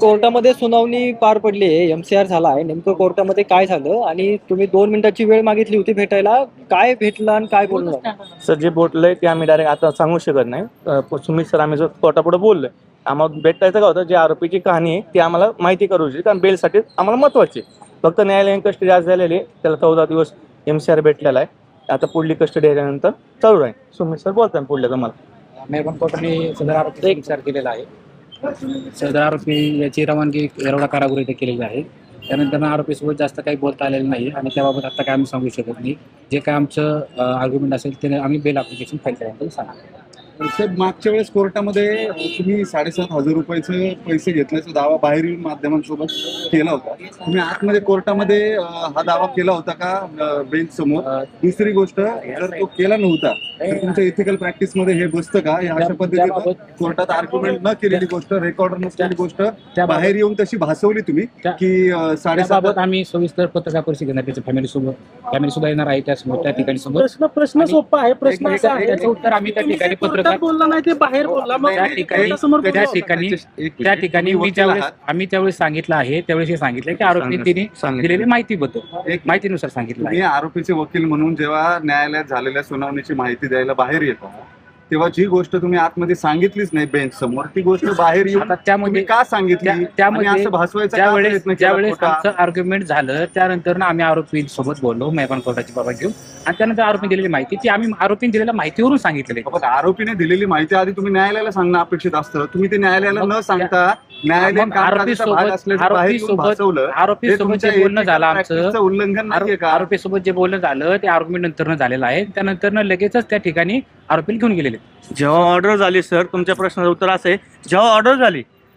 कोर्टामध्ये सुनावणी पार पडली आहे एमसीआर झाला आहे. नेमकं कोर्टामध्ये काय झालं आणि तुम्ही दोन मिनिटाची वेळ मागितली होती भेटायला. काय भेटलं आणि काय बोलणं झालं? सर जे बोललंय ते आम्ही डायरेक्ट आता सांगू शकत नाही. सुमित सर आम्ही जो कोर्टापुढे बोललोय आम्हाला भेटायचं का होतं? जे आरोपीची कहाणी आहे ती आम्हाला माहिती करू इच्छित कारण बेलसाठी आम्हाला महत्वाची आहे. फक्त न्यायालयीन कस्टडी आज झालेली आहे. त्याला चौदा दिवस एम सी आर भेटलेला आहे. आता पुढली कस्टडी आल्यानंतर चालू राहील. सुमित सर बोलताय पुढल्या तुम्हाला. कोर्टाने सदर आरोपीचा विचार केलेला आहे. सदर आरोपी याची रवानगी येरवडा कारागृह इथे केलेली आहे. त्यानंतर आरोपीसोबत जास्त काही बोलता आलेलं नाही आणि त्याबाबत आता काय आम्ही सांगू शकत नाही. जे काय आमचं आर्ग्युमेंट असेल ते आम्ही बेल ॲप्लिकेशन फाईल केल्यानंतर सांगा साहेब मागच्या वेळेस कोर्टामध्ये तुम्ही साडेसात हजार रुपयाचे पैसे घेतल्याचा दावा बाहेर येऊन माध्यमांसोबत केला होता. तुम्ही आतमध्ये कोर्टामध्ये हा दावा केला होता का बेंच समोर? दुसरी गोष्ट जर तो केला नव्हता तर तुमच्या इथिकल प्रॅक्टिसमध्ये हे बसतं का? या अशा पद्धतीनं कोर्टात आर्ग्युमेंट न केलेली गोष्ट रेकॉर्डर नसलेली गोष्ट बाहेर येऊन तशी भासवली तुम्ही की साडेसात आम्ही सविस्तर पत्रकार परिषद घेणार त्याच्या फॅमिली सोबत फॅमिली सुद्धा येणार आहे त्यासमोर त्या ठिकाणी सोबत प्रश्न सोपा आहे प्रश्न एक- असा एक- आहे. त्याचं उत्तर आम्ही त्या ठिकाणी ते पत्रकार बोलला नाही ते बाहेर बोलला मग त्या ठिकाणी त्या बोलला ठिकाणी त्या मी त्यावेळेस. आम्ही त्यावेळेस सांगितलं आहे त्यावेळेस हे सांगितलं की आरोपीने तिने. दिलेली माहितीबद्दल एक माहितीनुसार सांगितलं आरोपीचे वकील म्हणून जेव्हा न्यायालयात झालेल्या सुनावणीची माहिती द्यायला बाहेर येता तेव्हा जी गोष्ट तुम्ही आतमध्ये सांगितलीच नाही बेंच समोर ती गोष्ट बाहेर येऊन त्यामध्ये का सांगितली? त्या- आणि त्यामध्ये असं भासवायचा ज्यावेळेस आर्ग्युमेंट झालं त्यानंतर ना आम्ही आरोपी सोबत बोललो मेहमान कोर्टाची बाबा घेऊन. आणि त्यानंतर आरोपी दिलेली माहिती ती आम्ही आरोपीने दिलेल्या माहितीवरून सांगितलेली. आरोपीने दिलेली माहिती आधी तुम्ही न्यायालयाला सांगणं अपेक्षित असतं. तुम्ही ते न्यायालयाला न सांगता न्यायालयीन आरोपी सोबत आरोपी आरोपी जे बोलणं झालं आमचं उल्लंघन आरोपी सोबत जे बोलणं झालं ते आर्ग्युमेंट नंतर झालेलं आहे. त्यानंतर लगेचच त्या ठिकाणी आरोपीला घेऊन गेलेले जेव्हा ऑर्डर झाली सर तुमच्या प्रश्नाचं उत्तर असं आहे. जेव्हा ऑर्डर झाली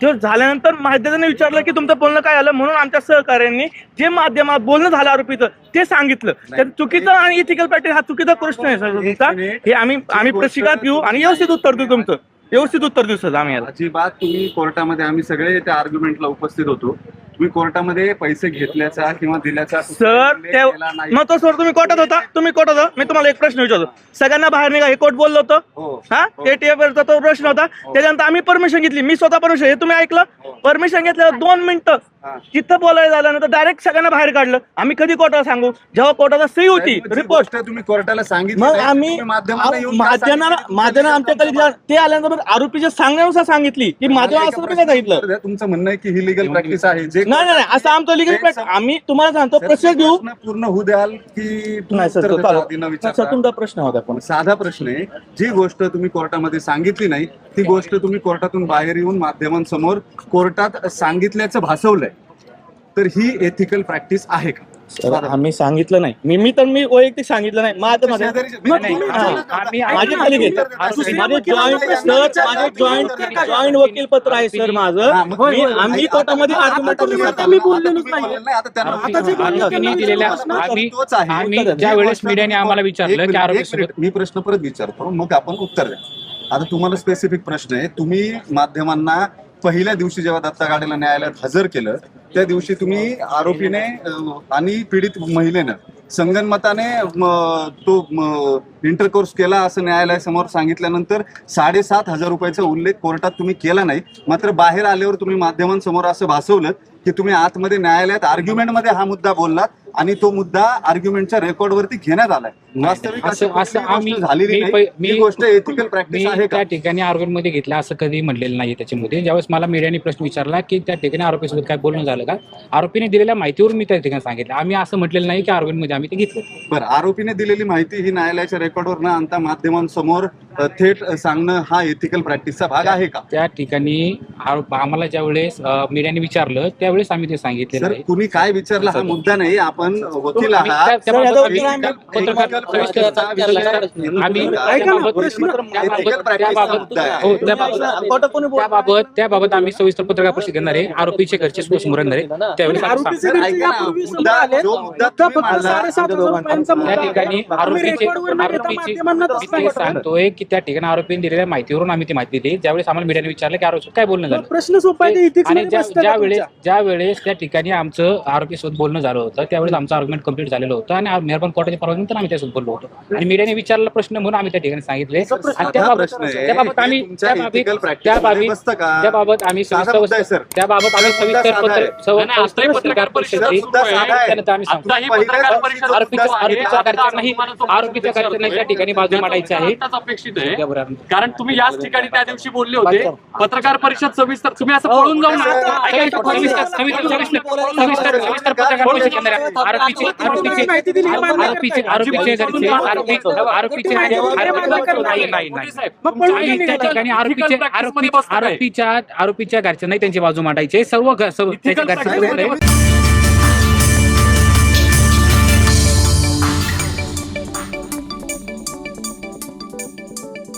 तेव्हा झाल्यानंतर माध्यमाने विचारलं की तुमचं बोलणं काय आलं म्हणून आमच्या सहकार्यांनी जे माध्यमात बोलणं झालं आरोपीचं ते सांगितलं. तर चुकीचं आणि इथिकल प्रॅक्टिस हा चुकीचा प्रश्न आहे सर तुमचा. हे आम्ही आम्ही प्रतिकार घेऊ आणि व्यवस्थित उत्तर देऊ तुमचं. व्यवस्थित उत्तर देऊ सर आम्ही याला. अजिबात तुम्ही कोर्टामध्ये आम्ही सगळे त्या आर्ग्युमेंटला उपस्थित होतो. तुम्ही कोर्टामध्ये पैसे घेतल्याचा किंवा दिल्याचा सर. मग तो सर तुम्ही कोर्टात होता? तुम्ही कोर्टात होता? मी तुम्हाला एक प्रश्न विचारतो. सगळ्यांना बाहेर निघा हे कोर्ट बोललो होतं. हो हा? एटीएफ वरचा तो प्रश्न होता. त्याच्यानंतर आम्ही परमिशन घेतली. मी स्वतः परमिशन हे तुम्ही ऐकलं? परमिशन घेतल्यावर दोन मिनिटं हा. तिथं बोलायला झाल्यानंतर डायरेक्ट सगळ्यांना बाहेर काढलं. आम्ही कधी कोर्टाला सांगू? जेव्हा कोर्टाला सही होती जी रिपोर्ट. गोष्ट तुम्ही कोर्टाला सांगितली मग नाही, आम्ही तुम्ही माध्यमाला येऊन का माध्यमाला सांगितली? माध्यमाला आमच्याकडे दिला- ते आल्यानंतर आरोपीच्या सांगण्यानुसार सांगितली की माध्यम असं तुम्ही काय सांगितलं. तुमचं म्हणणं आहे की ही लिगल प्रॅक्टिस आहे. जे नाही नाही असं आमचं लिगल बेंच- आम्ही तुम्हाला सांगतो प्रश्न पूर्ण होऊ द्याल की तुम्ही नाही सर सर? तुमचा प्रश्न होता पण. साधा प्रश्न आहे. जी गोष्ट तुम्ही कोर्टामध्ये सांगितली नाही ती गोष्ट तुम्ही कोर्टातून बाहेर येऊन माध्यमांसमोर कोर्टात सांगितल्याचं भासवलंय. तर ही एथिकल प्रॅक्टिस आहे का? सर आम्ही सांगितलं नाही मी मी तर मी वैयक्तिक सांगितलं नाही माझं मग तुम्ही-. आम्ही- माझे माझे जॉईंट सर माझे जॉईंट जॉईंट वकील पत्र आहे सर माझं मी आम्ही कोर्टामध्ये आता- argument आता तुम्ही- करतो. आम्ही बोललेलोच आता तुम्ही नाही. बोलले आता त्यांना- आता जे बोलले आरोपीने त्यांना दिलेल्या प्रश्न आम्ही तोच आहे. आम्ही उत्तर द्या. ज्या वेळेस मीडियाने आम्हाला एक विचारलं मिनिट, की एक आरोपी मिनिट. मी प्रश्न परत विचारतो मग आपण उत्तर द्या आता तुम्हाला स्पेसिफिक प्रश्न आहे तुम्ही माध्यमांना पहिल्या दिवशी जेव्हा दत्ता गाडेला न्यायालयात हजर केलं त्या दिवशी तुम्ही आरोपीने आणि पीडित महिलेनं संगनमताने तो इंटरकोर्स केला असं न्यायालयासमोर सांगितल्यानंतर साडेसात हजार रुपयाचा उल्लेख कोर्टात तुम्ही केला नाही. मात्र बाहेर आल्यावर तुम्ही माध्यमांसमोर असं भासवलं की तुम्ही आतमध्ये न्यायालयात आर्ग्युमेंटमध्ये हा मुद्दा बोललात. आणि तो मुद्दा आर्ग्युमेंटच्या रेकॉर्डवरती घेण्यात आलाय. वास्तविक अशी असं असं कुठलीही आम्ही गोष्ट झालेली मी नाही. पै- मी ही गोष्ट एथिकल मी प्रॅक्टिस आहे का? त्या ठिकाणी आरोग्यमध्ये घेतला असं कधी म्हटलेलं नाही त्याच्यामध्ये. ज्यावेळेस मला मीडियाने प्रश्न विचारला की त्या ठिकाणी आरोपीसोबत काय बोलणं झालं का? आरोपीने दिलेल्या माहितीवरून मी त्या ठिकाणी सांगितलं. आम्ही असं म्हटलेलं नाही की आरोग्यमध्ये आम्ही ते घेतलं. बरं आरोपीने दिलेली माहिती ही न्यायालयाच्या रेकॉर्डवर न आणता माध्यमांसमोर थेट सांगणं हा एथिकल प्रॅक्टिसचा भाग आहे का? त्या ठिकाणी आम्हाला ज्या वेळेस मीडियाने विचारलं त्यावेळेस आम्ही ते आहे. कुणी काय विचारला हा मुद्दा नाही आपण वकील आहात. त्याबाबत- त्याबाबत-. हो, आम्ही सविस्तर पत्रकार परिषद घेणार आहे. आरोपीचे घरचे समोर आणणार आहे त्यावेळेस तुम्ही त्या ठिकाणी आरोपीचे आरोपीची सांगतोय की त्या ठिकाणी आरोपीने दिलेल्या माहितीवरून आम्ही ती माहिती दिली ज्यावेळेस आम्हाला मीडियाने विचारलं की आरोपी काय बोलणं झालं प्रश्न सोपा आहे ते ethics आणि मध्ये ज्या बसतं ज्या का वेळेस तुमच्या? ज्या वेळेस त्या ठिकाणी आमचं आरोपी सोबत बोलणं झालं होतं त्यावेळेस आमचं आर्ग्युमेंट कंप्लीट झालेलं होतं आणि मेहरबान कोर्टाच्या परवानगीनंतर आम्ही त्यासोबत बोललो होतो आणि मीडियाने विचारलेला प्रश्न म्हणून आम्ही त्या ठिकाणी सांगितले आणि साधा त्याबाबत प्रश्न आहे त्याबाबत आम्ही हे तुमच्या त्या ethical बाबतीत practice त्या मध्ये बाबतीत बसतं का? त्याबाबत आम्ही साधा सविस्तर मुद्दा आहे, सर. त्याबाबत आम्ही साधा मुद्दा सविस्तर साधा पत्र आहे. सव- नाही, सविस्तर आत्ताही पत्रकार परिषद. मुद्दा साधा आहे. त्यानंतर आम्ही सांगतो आत्ताही पहिल्या पत्रकार दिवशी परिषद आरोपीच्या मुद्दा आरोपीच्या साधा आहे. घरच्यांनाही आरोपीच्या घरच्यांना त्या ठिकाणी बाजू मांडायची आहे त्याबरोबर कारण तुम्ही याच ठिकाणी त्या दिवशी बोलले होते पत्रकार परिषद सविस्तर तुम्ही असं पळून जाऊन नाही नाही नाही? आरोपीच्या आरोपीच्या घरच्यांनाही त्यांची बाजू मांडायची सर्व घ-